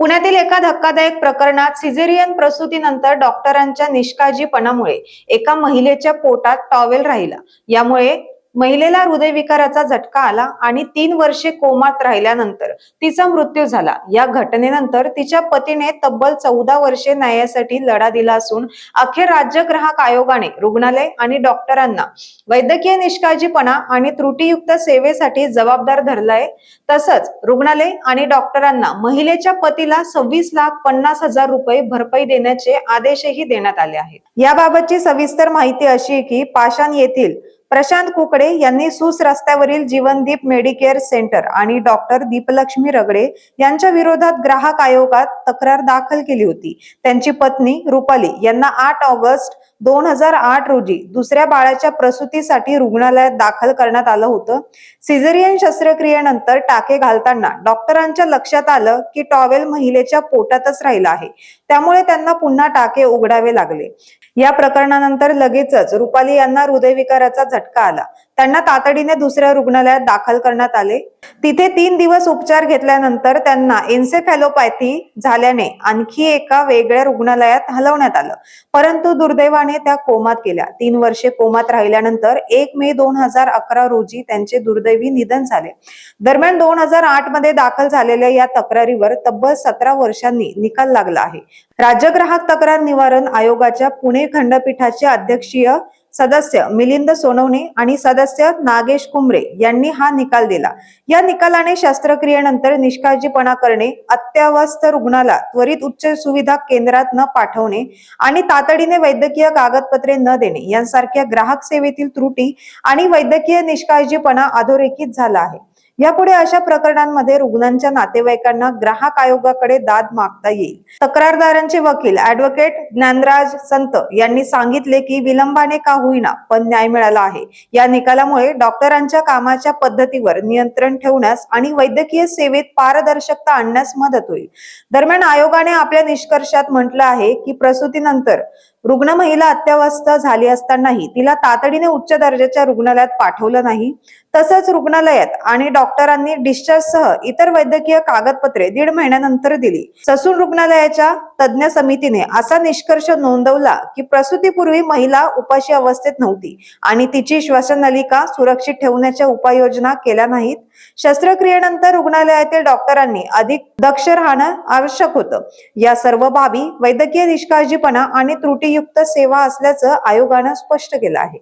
पुण्यातील एका धक्कादायक प्रकरणात सिझेरियन प्रसूतीनंतर डॉक्टरांच्या निष्काळजीपणामुळे एका महिलेच्या पोटात टॉवेल राहिला. यामुळे महिलेला हृदयविकाराचा झटका आला आणि तीन वर्षे कोमात राहिल्यानंतर तिचा मृत्यू झाला. या घटनेनंतर तिच्या पतीने तब्बल चौदा वर्षे न्यायासाठी लढा दिला असून अखेर राज्य ग्राहक आयोगाने रुग्णालय आणि डॉक्टरांना वैद्यकीय निष्काळजीपणा आणि त्रुटीयुक्त सेवेसाठी जबाबदार धरलाय. तसंच रुग्णालय आणि डॉक्टरांना महिलेच्या पतीला सव्वीस लाख पन्नास हजार रुपये भरपाई देण्याचे आदेशही देण्यात आले आहेत. याबाबतची सविस्तर माहिती अशी की पाषाण येथील प्रशांत कुकडे यांनी सूस रस्त्यावरील जीवनदीप मेडिकेअर सेंटर आणि डॉक्टर दीपलक्ष्मी रगडे यांच्या विरोधात ग्राहक आयोगात तक्रार दाखल केली होती. त्यांची पत्नी रुपाली यांना आठ ऑगस्ट दोन हजार आठ रोजी दुसऱ्या बाळाच्या प्रसूतीसाठी रुग्णालयात दाखल करण्यात आलं होतं. सिझेरियन शस्त्रक्रियेनंतर टाके घालताना डॉक्टरांच्या लक्षात आलं की टॉवेल महिलेच्या पोटातच राहिला आहे. त्यामुळे त्यांना पुन्हा टाके उघडावे लागले. या प्रकरणानंतर लगेचच रुपाली यांना हृदयविकाराचा झटका आला. त्यांना तातडीने दुसऱ्या रुग्णालयात दाखल करण्यात आले. तिथे तीन दिवस उपचार घेतल्यानंतर त्यांना एन्सेफॅलोपॅथी झाल्याने आणखी एका वेगळ्या रुग्णालयात हलवण्यात आलं. परंतु दुर्दैवाने त्या कोमात गेल्या. तीन वर्षे कोमात राहिल्यानंतर एक मे दोन हजार अकरा रोजी त्यांचे दुर्दैवी निधन झाले. दरम्यान दोन हजार आठमध्ये दाखल झालेल्या या तक्रारीवर तब्बल सतरा वर्षांनी निकाल लागला आहे. राज्य ग्राहक तक्रार निवारण आयोगाच्या पुणे खंडपीठाचे अध्यक्षीय सदस्य मिलिंद सोनवणे आणि सदस्य नागेश कुंबरे यांनी हा निकाल दिला. या निकालाने शस्त्रक्रियेनंतर निष्काळजीपणा करणे अत्यावस्थ रुग्णाला त्वरित उच्च सुविधा केंद्रात न पाठवणे आणि तातडीने वैद्यकीय कागदपत्रे न देणे यांसारख्या ग्राहक सेवेतील त्रुटी आणि वैद्यकीय निष्काळजीपणा अधोरेखित झाला आहे. यापुढे अशा प्रकरणांमध्ये रुग्णांच्या नातेवाईकांना ग्राहक आयोगाकडे दाद मागता येईल. तक्रारदारांचे वकील ऍडव्होकेट ज्ञानराज संत यांनी सांगितले की विलंबाने का होईना पण न्याय मिळाला आहे. या निकालामुळे डॉक्टरांच्या कामाच्या पद्धतीवर नियंत्रण ठेवण्यास आणि वैद्यकीय सेवेत पारदर्शकता आणण्यास मदत होईल. दरम्यान आयोगाने आपल्या निष्कर्षात म्हटलं आहे की प्रसूतीनंतर रुग्ण महिला अत्यावस्थ झाली असतानाही तिला तातडीने उच्च दर्जाच्या रुग्णालयात पाठवलं नाही. तसंच रुग्णालयात आणि डॉक्टरांनी डिस्चार्ज सह इतर वैद्यकीय कागदपत्रे दीड महिन्यानंतर दिली. ससून रुग्णालयाच्या तज्ञ समितीने असा निष्कर्ष नोंदवला की प्रसूतीपूर्वी महिला उपाशी अवस्थेत नव्हती आणि तिची श्वसननलिका सुरक्षित ठेवण्याच्या उपाययोजना केल्या नाहीत. शस्त्रक्रियेनंतर रुग्णालयातील डॉक्टरांनी अधिक दक्ष राहणं आवश्यक होतं. या सर्व बाबी वैद्यकीय निष्काळजीपणा आणि त्रुटीयुक्त सेवा असल्याचं आयोगानं स्पष्ट केलं आहे.